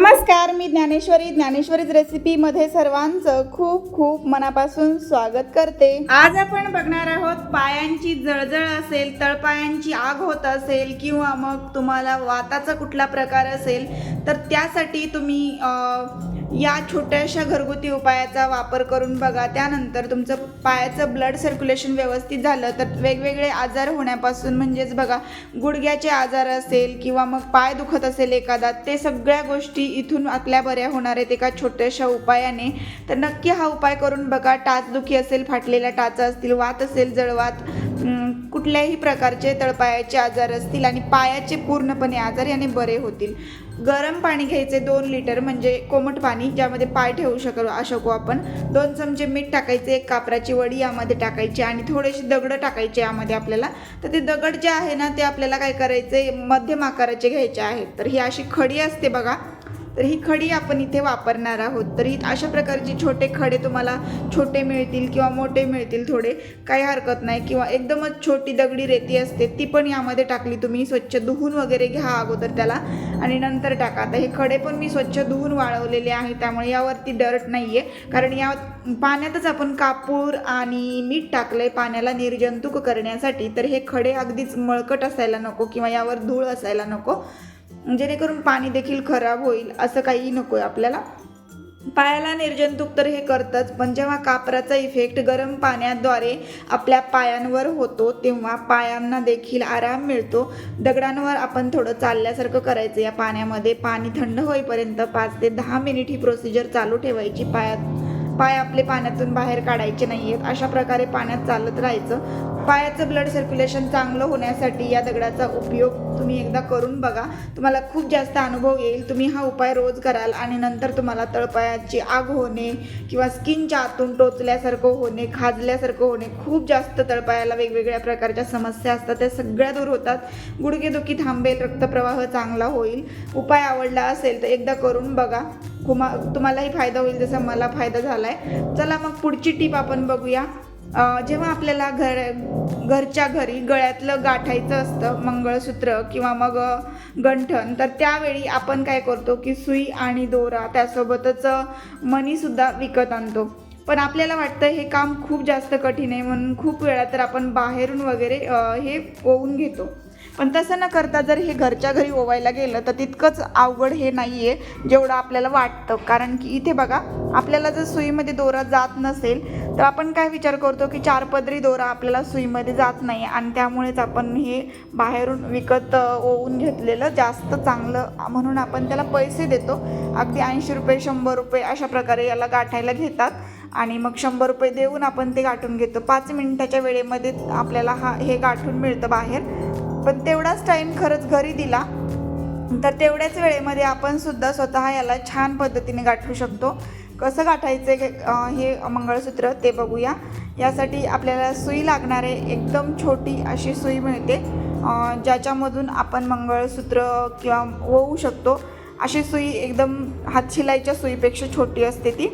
नमस्कार मी ज्ञानेश्वरी. ज्ञानेश्वरीच रेसिपीमध्ये सर्वांचं खूप खूप मनापासून स्वागत करते. आज आपण बघणार आहोत पायांची जळजळ असेल तळपायांची आग होत असेल किंवा मग तुम्हाला वाताचा कुठला प्रकार असेल तर त्यासाठी तुम्ही या छोट्याशा घरगुती उपायाचा वापर करून बघा. त्यानंतर तुमचं पायाचं ब्लड सर्क्युलेशन व्यवस्थित झालं तर वेगवेगळे आजार होण्यापासून म्हणजेच बघा गुडघ्याचे आजार असेल किंवा मग पाय दुखत असेल एखादा ते सगळ्या गोष्टी इथून आपल्या बऱ्या होणार आहेत एका छोट्याशा उपायाने. तर नक्की हा उपाय करून बघा. टाचदुखी असेल फाटलेल्या टाचा असतील वात असेल जळवात कुठल्याही प्रकारचे तळपायाचे आजार असतील आणि पायाचे पूर्णपणे आजार याने बरे होतील. गरम पाणी घ्यायचे दोन लिटर म्हणजे कोमट पाणी ज्यामध्ये पाय ठेवू शकलो शकू आपण. दोन चमचे मीठ टाकायचे एक कापराची वडी यामध्ये टाकायची आणि थोडेसे दगड टाकायचे यामध्ये आपल्याला. तर ते दगड जे आहे ना ते आपल्याला काय करायचे मध्यम आकाराचे घ्यायचे आहेत. तर ही अशी खडी असते बघा. तर ही खडी आपण इथे वापरणार आहोत. तर ही अशा प्रकारचे छोटे खडे तुम्हाला छोटे मिळतील किंवा मोठे मिळतील थोडे काही हरकत नाही. किंवा एकदमच छोटी दगडी रेती असते ती पण यामध्ये टाकली तुम्ही. स्वच्छ धुवून वगैरे घ्या अगोदर त्याला आणि नंतर टाका. आता हे खडे पण मी स्वच्छ धुवून वाळवलेले आहे त्यामुळे यावरती डर्ट नाही आहे कारण या पाण्यातच आपण कापूर आणि मीठ टाकलं आहे पाण्याला निर्जंतुक करण्यासाठी. तर हे खडे अगदीच मळकट असायला नको किंवा यावर धूळ असायला नको. जेणेकरून पाणी देखील खराब होईल असं काही नको आहे आपल्याला. पायाला निर्जंतुक तर हे करतच पण जेव्हा कापराचा इफेक्ट गरम पाण्याद्वारे आपल्या पायांवर होतो तेव्हा पायांना देखील आराम मिळतो. दगडांवर आपण थोडं चालल्यासारखं करायचं. या पाण्यामध्ये पाणी थंड होईपर्यंत पाच ते दहा मिनिट ही प्रोसिजर चालू ठेवायची पायात. पाय आपले पाण्यातून बाहेर काढायचे नाही आहेत अशा प्रकारे पाण्यात चालत राहायचं. पायाचं ब्लड सर्क्युलेशन चांगलं होण्यासाठी या दगडाचा उपयोग तुम्ही एकदा करून बघा. तुम्हाला खूप जास्त अनुभव येईल. तुम्ही हा उपाय रोज कराल आणि नंतर तुम्हाला तळपायाची आग होणे किंवा स्किनच्या आतून टोचल्यासारखं होणे खाजल्यासारखं होणे खूप जास्त तळपायाला वेगवेगळ्या प्रकारच्या समस्या असतात. त्या सगळ्या दूर होतात. गुडघेदुखी थांबेल रक्तप्रवाह चांगला होईल. उपाय आवडला असेल तर एकदा करून बघा. कुमा तुम्हालाही फायदा होईल जसा मला फायदा झाला आहे चला मग पुढची टीप आपण बघूया. जेव्हा आपल्याला घर घरच्या घरी गळ्यातलं गाठायचं असतं मंगळसूत्र किंवा मग गंठन गंठण तर त्यावेळी आपण काय करतो की सुई आणि दोरा त्यासोबतच मनीसुद्धा विकत आणतो. पण आपल्याला वाटतं हे काम खूप जास्त कठीण आहे म्हणून खूप वेळा तर आपण बाहेरून वगैरे हे ओवून घेतो. पण तसं न करता जर हे घरच्या घरी ओवायला गेलं तर तितकंच अवघड हे नाही आहे जेवढं आपल्याला वाटतं. कारण की इथे बघा आपल्याला जर सुईमध्ये दोरा जात नसेल तर आपण काय विचार करतो की चार पदरी दोरा आपल्याला सुईमध्ये जात नाही आणि त्यामुळेच आपण हे बाहेरून विकत ओवून घेतलेलं जास्त चांगलं म्हणून आपण त्याला पैसे देतो. अगदी ऐंशी रुपये शंभर रुपये अशा प्रकारे याला गाठायला घेतात आणि मग शंभर रुपये देऊन आपण ते गाठून घेतो. पाच मिनिटाच्या वेळेमध्ये आपल्याला हा हे गाठून मिळतं बाहेर. पण तेवढाच टाईम खरंच घरी दिला. तर तेवढ्याच वेळेमध्ये आपण सुद्धा स्वतः याला छान पद्धतीने गाठू शकतो. कसं गाठायचं आहे, हे मंगळसूत्र ते बघूया. यासाठी आपल्याला सुई लागणार आहे एकदम छोटी अशी सुई मिळते. ज्याच्यामधून आपण मंगळसूत्र किंवा ओवू शकतो. अशी सुई एकदम हातशिलाईच्या सुईपेक्षा छोटी असते ती.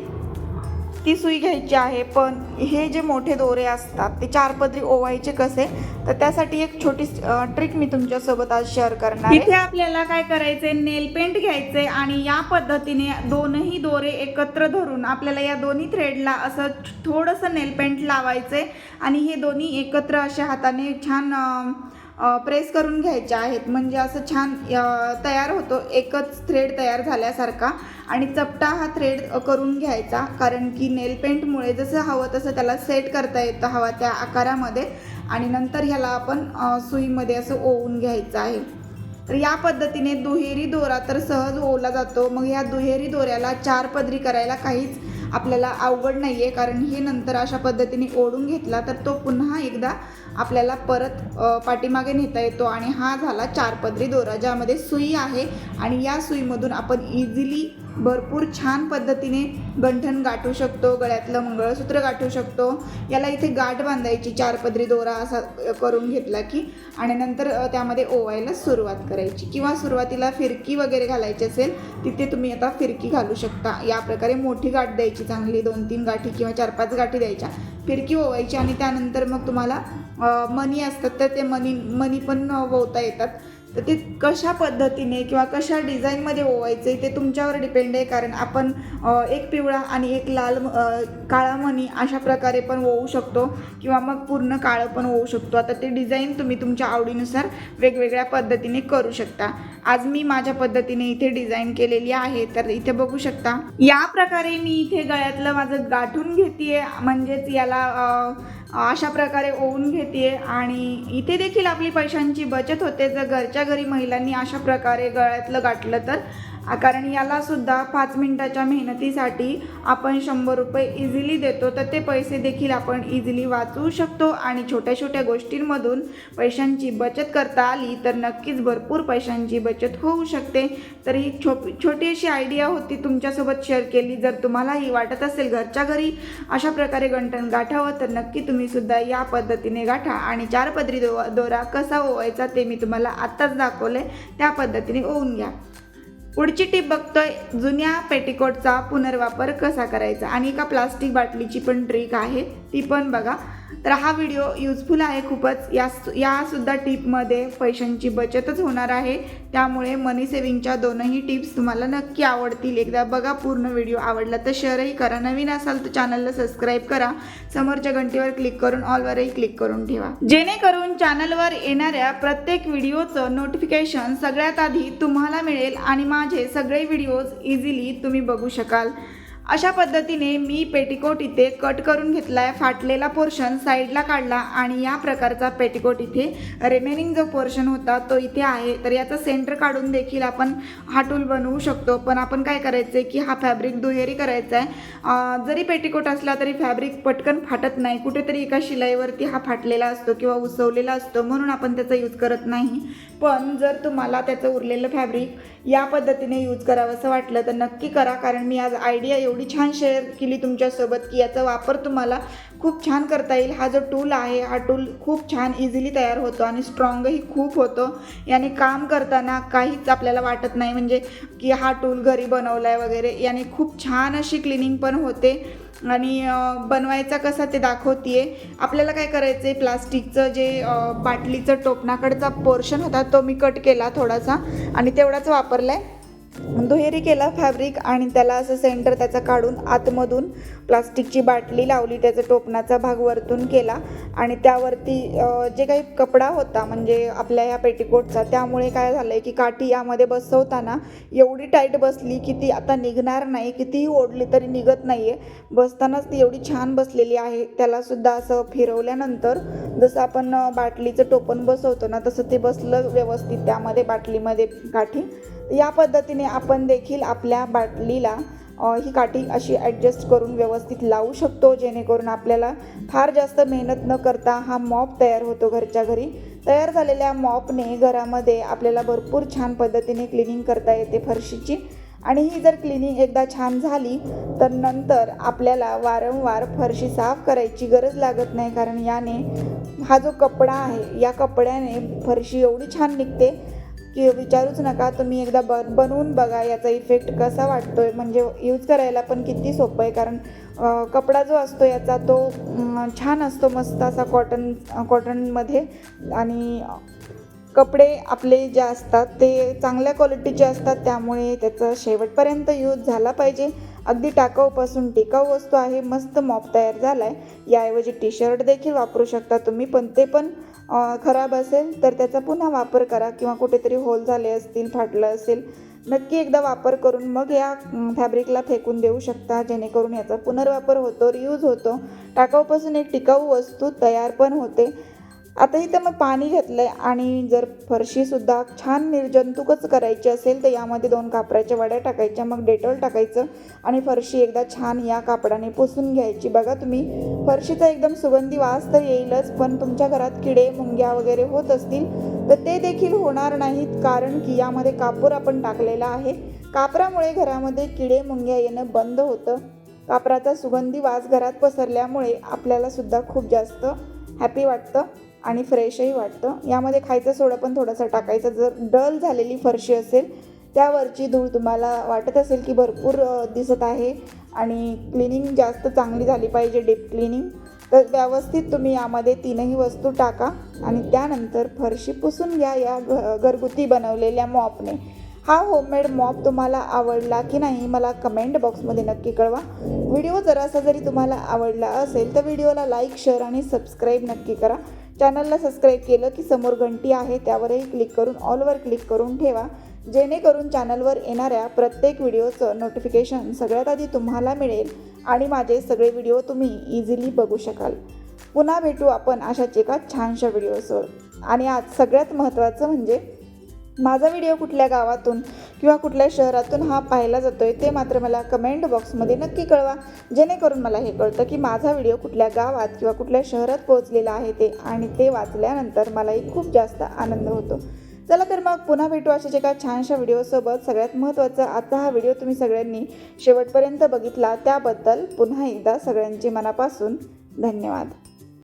ती सुई घ्यायची आहे पण हे जे मोठे दोरे असतात ते चार पदरी ओवायचे कसे? तर त्यासाठी एक छोटी ट्रिक मी तुमच्यासोबत आज शेअर करणार इथे आपल्याला काय करायचंय? नेल पेंट घ्यायचंय आणि या पद्धतीने दोनही दोरे एकत्र धरून आपल्याला या दोन्ही थ्रेडला असं थोडंसं नेल पेंट लावायचंय आणि हे दोन्ही एकत्र अशा हाताने छान प्रेस करून घ्यायच्या आहेत. म्हणजे असं छान तयार होतो. एकच थ्रेड तयार झाल्यासारखा. आणि चपटा हा थ्रेड करून घ्यायचा. कारण की नेल पेंटमुळे जसं हवं तसं त्याला सेट करता येतं हवा त्या आकारामध्ये. आणि नंतर ह्याला आपण सुईमध्ये असं ओवून घ्यायचं आहे. तर या पद्धतीने दुहेरी दोरा तर सहज ओवला जातो. मग या दुहेरी दोऱ्याला चार पदरी करायला काहीच आपल्याला अवघड नाही आहे कारण हे नंतर अशा पद्धतीने ओढून घेतला तर तो पुन्हा एकदा आपल्याला परत पाठीमागे नेता येतो. आणि हा झाला चार पदरी दोरा ज्यामध्ये सुई आहे. आणि या सुईमधून आपण इझिली भरपूर छान पद्धतीने गंठण गाठू शकतो गळ्यातलं मंगळसूत्र गाठू शकतो. याला इथे गाठ बांधायची चार पदरी दोरा असा करून घेतला की आणि नंतर त्यामध्ये ओवायला सुरुवात करायची. किंवा सुरुवातीला फिरकी वगैरे घालायची असेल तिथे तुम्ही आता फिरकी घालू शकता. या प्रकारे मोठी गाठ द्यायची चांगली दोन तीन गाठी किंवा चार पाच गाठी द्यायच्या. फिरकी ओवायची आणि त्यानंतर मग तुम्हाला मनी असतात तर ते मनी मणी पण ओवता येतात. तर ते कशा पद्धतीने किंवा कशा डिझाईनमध्ये ओवायचे ते तुमच्यावर डिपेंड आहे. कारण आपण एक पिवळा आणि एक लाल काळा मणी अशा प्रकारे पण ओवू शकतो किंवा मग पूर्ण काळं पण ओवू शकतो. आता ते डिझाईन तुम्ही तुमच्या आवडीनुसार वेगवेगळ्या पद्धतीने करू शकता. आज मी माझ्या पद्धतीने इथे डिझाईन केलेली आहे. तर इथे बघू शकता. या प्रकारे मी इथे गळ्यातलं माझं गाठून घेते म्हणजेच याला अशा प्रकारे ओवून घेते आणि इथे देखील आपली पैशांची बचत होते. जर घरच्या घरी महिलांनी अशा प्रकारे गळ्यातलं गाठलं तर कारण याला सुद्धा पाच मिनिटाच्या मेहनतीसाठी आपण शंभर रुपये इझिली देतो तर ते पैसे देखील आपण इझिली वाचवू शकतो. आणि छोट्या छोट्या गोष्टींमधून पैशांची बचत करता आली तर नक्कीच भरपूर पैशांची बचत होऊ शकते. तर ही छो छोटी अशी आयडिया होती तुमच्यासोबत शेअर केली. जर तुम्हालाही वाटत असेल घरच्या घरी अशा प्रकारे गंठण गाठावं तर नक्की तुम्ही सुद्धा या पद्धतीने गाठा. आणि चार पदरी दो दोरा कसा ओवायचा ते मी तुम्हाला आत्ताच दाखवले त्या पद्धतीने ओवून घ्या. पुढची टीप बघतोय जुन्या पेटिकोटचा पुनर्वापर कसा करायचा? आणि एका प्लास्टिक बाटलीची पण ट्रिक आहे ती पण बघा. तर हा व्हिडिओ युजफुल आहे खूपच. या यासुद्धा टिपमध्ये पैशांची बचतच होणार आहे. त्यामुळे मनी सेविंगच्या दोनही टिप्स तुम्हाला नक्की आवडतील. एकदा बघा पूर्ण व्हिडिओ आवडला तर शेअरही करा. नवीन असाल तर चॅनलला सबस्क्राईब करा. समोरच्या घंटीवर क्लिक करून ऑलवरही क्लिक करून ठेवा. जेणेकरून चॅनलवर येणाऱ्या प्रत्येक व्हिडिओचं नोटिफिकेशन सगळ्यात आधी तुम्हाला मिळेल आणि माझे सगळे व्हिडिओज इझिली तुम्ही बघू शकाल. अशा पद्धतीने मी पेटिकोट इथे कट करून घेतला आहे फाटलेला पोर्शन साईडला काढला आणि या प्रकारचा पेटिकोट इथे रिमेनिंग जो पोर्शन होता तो इथे आहे. तर याचा सेंटर काढून देखील आपण हा टूल बनवू शकतो. पण आपण काय करायचं आहे की हा फॅब्रिक दुहेरी करायचा आहे जरी पेटिकोट असला तरी फॅब्रिक पटकन फाटत नाही. कुठेतरी एका शिलाईवरती हा फाटलेला असतो किंवा उसवलेला असतो म्हणून आपण त्याचा यूज करत नाही. पण जर तुम्हाला त्याचं उरलेलं फॅब्रिक या पद्धतीने यूज करावंसं वाटलं तर नक्की करा. कारण मी आज आयडिया एवढी छान शेअर केली तुमच्यासोबत की याचा वापर तुम्हाला खूप छान करता येईल. हा जो टूल आहे हा टूल खूप छान इझिली तयार होतो आणि स्ट्रॉंगही खूप होतो. याने काम करताना काहीच आपल्याला वाटत नाही. म्हणजे की हा टूल घरी बनवला आहे वगैरे. याने खूप छान अशी क्लिनिंग पण होते. आणि बनवायचा कसा ते दाखवतीये. आपल्याला काय करायचं आहे प्लास्टिकचं जे बाटलीचं टोपणाकडचा पोर्शन होता तो मी कट केला थोडासा. आणि तेवढाच वापरला आहे दुहेरी केला फॅब्रिक आणि त्याला असं सेंटर त्याचा काढून आतमधून प्लास्टिकची बाटली लावली त्याचा टोपणाचा भाग वरतून केला आणि त्यावरती जे काही कपडा होता म्हणजे आपल्या ह्या पेटीकोटचा त्यामुळे काय झालं आहे की काठी यामध्ये बसवताना एवढी टाईट बसली की ती आता निघणार नाही कितीही ओढली तरी निघत नाही आहे बसतानाच ती एवढी छान बसलेली आहे. त्यालासुद्धा असं फिरवल्यानंतर जसं आपण बाटलीचं टोपण बसवतो ना तसं ते बसलं व्यवस्थित त्यामध्ये बाटलीमध्ये काठी. या पद्धतीने आपण देखील आपल्या बाटलीला ही काठी अशी ॲडजस्ट करून व्यवस्थित लावू शकतो जेणेकरून आपल्याला फार जास्त मेहनत न करता हा मॉप तयार होतो घरच्या घरी. तयार झालेल्या मॉपने घरामध्ये आपल्याला भरपूर छान पद्धतीने क्लिनिंग करता येते फरशीची. आणि ही जर क्लिनिंग एकदा छान झाली तर नंतर आपल्याला वारंवार फरशी साफ करायची गरज लागत नाही कारण याने हा जो कपडा आहे या कपड्याने फरशी एवढी छान निघते की विचारूच नका तुम्ही एकदा बन बनवून बघा याचा इफेक्ट कसा वाटतो आहे म्हणजे यूज करायला पण किती सोपं आहे. कारण कपडा जो असतो याचा तो छान असतो मस्त असा कॉटन कॉटनमध्ये आणि कपडे आपले जे असतात ते चांगल्या क्वालिटीचे असतात. त्यामुळे त्याचं शेवटपर्यंत यूज झाला पाहिजे. अगदी टाकाऊपासून टिकाऊ वस्तू आहे मस्त मॉप तयार झाला आहे याऐवजी टी शर्ट देखील वापरू शकता तुम्ही पण ते पण खराब असेल तर त्याचा पुन्हा वापर करा किंवा कुठेतरी होल झाले असतील फाटलं असेल नक्की एकदा वापर करून मग या फॅब्रिकला फेकून देऊ शकता जेणेकरून याचा पुनर्वापर होतो रियूज होतो. टाकाऊपासून एक टिकाऊ वस्तू तयार पण होते. आता इथं मग पाणी घेतलं आहे आणि जर फरशीसुद्धा छान निर्जंतुकच करायची असेल तर यामध्ये दोन कापराच्या वड्या टाकायच्या मग डेटॉल टाकायचं आणि फरशी एकदा छान या कापडाने पुसून घ्यायची. बघा तुम्ही फरशीचा एकदम सुगंधी वास तर येईलच पण तुमच्या घरात किडे मुंग्या वगैरे होत असतील तर ते देखील होणार नाहीत कारण की यामध्ये कापूर आपण टाकलेला आहे. कापरामुळे घरामध्ये किडे मुंग्या येणं बंद होतं. कापराचा सुगंधी वास घरात पसरल्यामुळे आपल्याला सुद्धा खूप जास्त हॅपी वाटतं. आणि फ्रेशही वाटतं. यामध्ये खायचा सोडा पण थोडासा टाकायचा. जर डल झालेली फरशी असेल त्यावरची धूळ तुम्हाला वाटत असेल की भरपूर दिसत आहे आणि क्लिनिंग जास्त चांगली झाली पाहिजे डीप क्लिनिंग तर व्यवस्थित तुम्ही यामध्ये तीनही वस्तू टाका आणि त्यानंतर फरशी पुसून घ्या या घ घरगुती बनवलेल्या मॉपने. हा होममेड मॉप तुम्हाला आवडला की नाही मला कमेंट बॉक्समध्ये नक्की कळवा. व्हिडिओ जरासा जरी तुम्हाला आवडला असेल तर व्हिडिओला लाईक शेअर आणि सबस्क्राईब नक्की करा. चॅनलला सबस्क्राईब केलं की समोर घंटी आहे त्यावरही क्लिक करून ऑलवर क्लिक करून ठेवा. जेणेकरून चॅनलवर येणाऱ्या प्रत्येक व्हिडिओचं नोटिफिकेशन सगळ्यात आधी तुम्हाला मिळेल आणि माझे सगळे व्हिडिओ तुम्ही इझिली बघू शकाल. पुन्हा भेटू आपण अशाच एका छानशा व्हिडिओसवर. आणि आज सगळ्यात महत्त्वाचं म्हणजे माझा व्हिडिओ कुठल्या गावातून किंवा कुठल्या शहरातून हा पाहिला जातो आहे ते मात्र मला कमेंट बॉक्समध्ये नक्की कळवा. जेणेकरून मला हे कळतं की माझा व्हिडिओ कुठल्या गावात किंवा कुठल्या शहरात पोहोचलेला आहे ते आणि ते वाचल्यानंतर मलाही खूप जास्त आनंद होतो. चला तर मग पुन्हा भेटू अशाच एका छानशा व्हिडिओसोबत सगळ्यात महत्त्वाचा आजचा हा व्हिडिओ तुम्ही सगळ्यांनी शेवटपर्यंत बघितला. त्याबद्दल पुन्हा एकदा सगळ्यांचे मनापासून धन्यवाद.